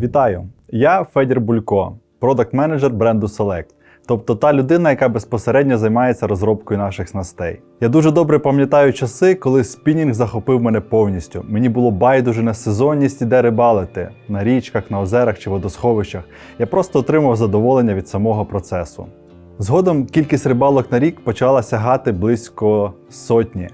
Вітаю! Я Федір Булько, продакт-менеджер бренду Select. Тобто та людина, яка безпосередньо займається розробкою наших снастей. Я дуже добре пам'ятаю часи, коли спінінг захопив мене повністю. Мені було байдуже на сезонність і де рибалити на річках, на озерах чи водосховищах. Я просто отримав задоволення від самого процесу. Згодом кількість рибалок на рік почала сягати близько сотні.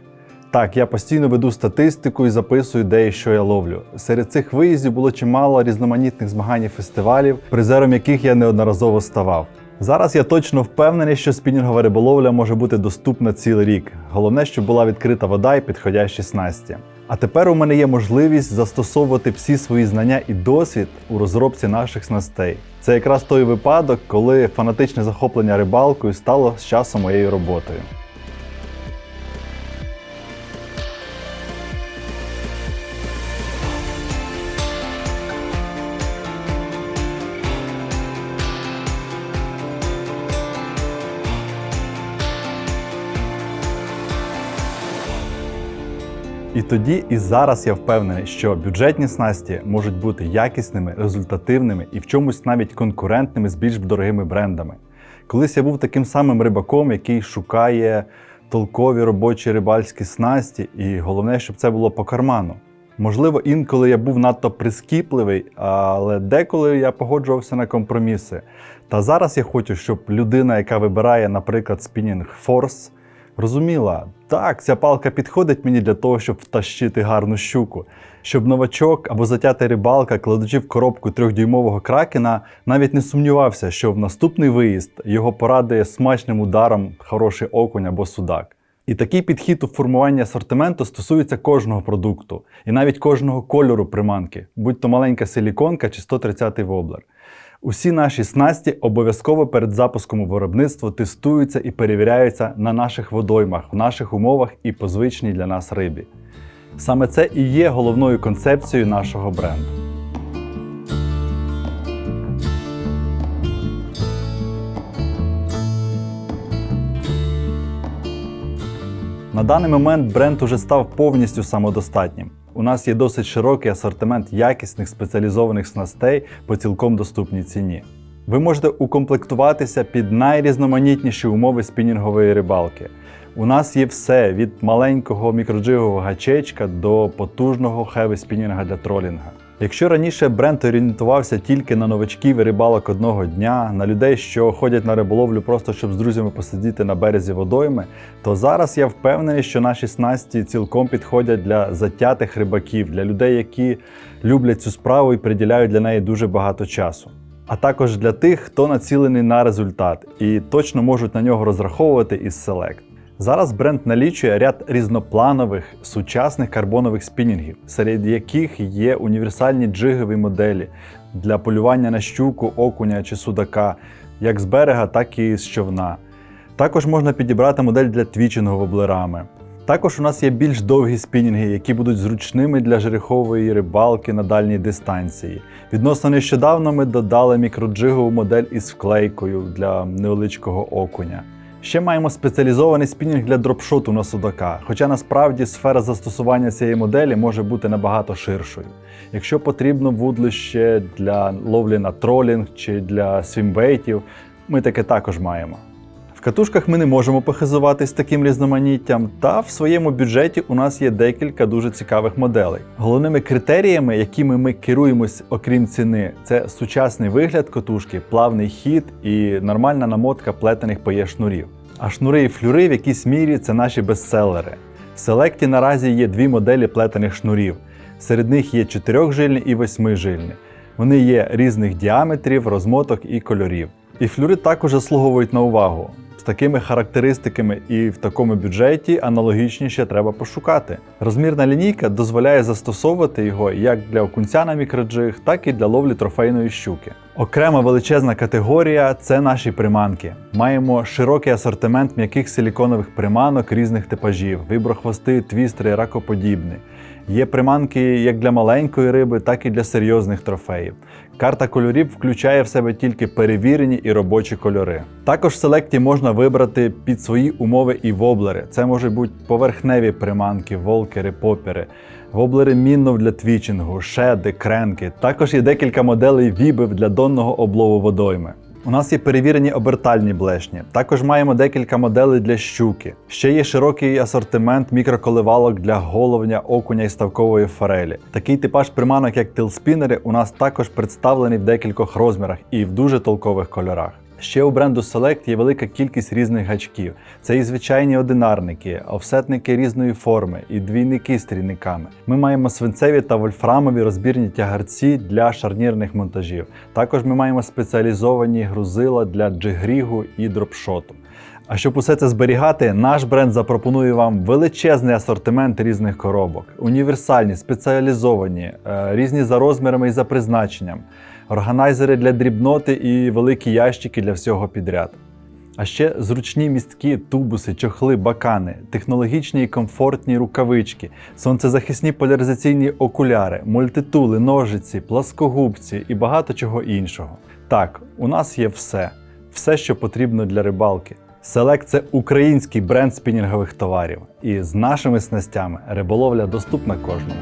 Так, я постійно веду статистику і записую, де і що я ловлю. Серед цих виїздів було чимало різноманітних змагань і фестивалів, призером яких я неодноразово ставав. Зараз я точно впевнений, що спінінгова риболовля може бути доступна цілий рік. Головне, щоб була відкрита вода і підходящі снасті. А тепер у мене є можливість застосовувати всі свої знання і досвід у розробці наших снастей. Це якраз той випадок, коли фанатичне захоплення рибалкою стало з часом моєю роботою. І тоді, і зараз я впевнений, що бюджетні снасті можуть бути якісними, результативними і в чомусь навіть конкурентними з більш дорогими брендами. Колись я був таким самим рибаком, який шукає толкові робочі рибальські снасті, і головне, щоб це було по карману. Можливо, інколи я був надто прискіпливий, але деколи я погоджувався на компроміси. Та зараз я хочу, щоб людина, яка вибирає, наприклад, спінінг Force, розуміла, так, ця палка підходить мені для того, щоб втащити гарну щуку. Щоб новачок або затятий рибалка, кладучи в коробку трьохдюймового кракена, навіть не сумнівався, що в наступний виїзд його порадує смачним ударом хороший окунь або судак. І такий підхід у формуванні асортименту стосується кожного продукту, і навіть кожного кольору приманки, будь то маленька силіконка чи 130-й воблер. Усі наші снасті обов'язково перед запуском у виробництво тестуються і перевіряються на наших водоймах, в наших умовах і по звичній для нас рибі. Саме це і є головною концепцією нашого бренду. На даний момент бренд уже став повністю самодостатнім. У нас є досить широкий асортимент якісних спеціалізованих снастей по цілком доступній ціні. Ви можете укомплектуватися під найрізноманітніші умови спінінгової рибалки. У нас є все від маленького мікроджигового гачечка до потужного хеви спінінга для тролінга. Якщо раніше бренд орієнтувався тільки на новачків і рибалок одного дня, на людей, що ходять на риболовлю просто щоб з друзями посидіти на березі водойми, то зараз я впевнений, що наші снасті цілком підходять для затятих рибаків, для людей, які люблять цю справу і приділяють для неї дуже багато часу. А також для тих, хто націлений на результат і точно можуть на нього розраховувати із Select. Зараз бренд налічує ряд різнопланових сучасних карбонових спінінгів, серед яких є універсальні джигові моделі для полювання на щуку, окуня чи судака, як з берега, так і з човна. Також можна підібрати модель для твічингу воблерами. Також у нас є більш довгі спінінги, які будуть зручними для жерехової рибалки на дальній дистанції. Відносно нещодавно ми додали мікроджигову модель із вклейкою для невеличкого окуня. Ще маємо спеціалізований спінінг для дропшоту на судака, хоча насправді сфера застосування цієї моделі може бути набагато ширшою. Якщо потрібно вудлище для ловлі на тролінг чи для свімбейтів, ми таке також маємо. Катушках ми не можемо похизуватись таким різноманіттям, та в своєму бюджеті у нас є декілька дуже цікавих моделей. Головними критеріями, якими ми керуємось, окрім ціни, це сучасний вигляд катушки, плавний хід і нормальна намотка плетених пає шнурів. А шнури і флюри в якійсь мірі це наші бестселери. В селекті наразі є дві моделі плетених шнурів. Серед них є чотирьохжильні і восьмижильні. Вони є різних діаметрів, розмоток і кольорів. І флюри також заслуговують на увагу. З такими характеристиками і в такому бюджеті аналогічніше треба пошукати. Розмірна лінійка дозволяє застосовувати його як для окунця на мікроджиг, так і для ловлі трофейної щуки. Окрема величезна категорія це наші приманки. Маємо широкий асортимент м'яких силіконових приманок різних типажів: виброхвости, твістери, ракоподібні. Є приманки як для маленької риби, так і для серйозних трофеїв. Карта кольорів включає в себе тільки перевірені і робочі кольори. Також в селекті можна вибрати під свої умови і воблери. Це можуть бути поверхневі приманки, волкери, попери, воблери міннов для твічингу, шеди, кренки. Також є декілька моделей вібів для донного облову водойми. У нас є перевірені обертальні блешні. Також маємо декілька моделей для щуки. Ще є широкий асортимент мікроколивалок для головня, окуня і ставкової форелі. Такий типаж приманок, як тилспінери, у нас також представлений в декількох розмірах і в дуже толкових кольорах. Ще у бренду Select є велика кількість різних гачків. Це і звичайні одинарники, офсетники різної форми, і двійники з трійниками. Ми маємо свинцеві та вольфрамові розбірні тягарці для шарнірних монтажів. Також ми маємо спеціалізовані грузила для джигрігу і дропшоту. А щоб усе це зберігати, наш бренд запропонує вам величезний асортимент різних коробок, універсальні, спеціалізовані, е, різні за розмірами і за призначенням, органайзери для дрібноти і великі ящики для всього підряд. А ще зручні містки, тубуси, чохли, бакани, технологічні і комфортні рукавички, сонцезахисні поляризаційні окуляри, мультитули, ножиці, пласкогубці і багато чого іншого. Так, у нас є все, все, що потрібно для рибалки. Select – це український бренд спінінгових товарів, і з нашими снастями риболовля доступна кожному.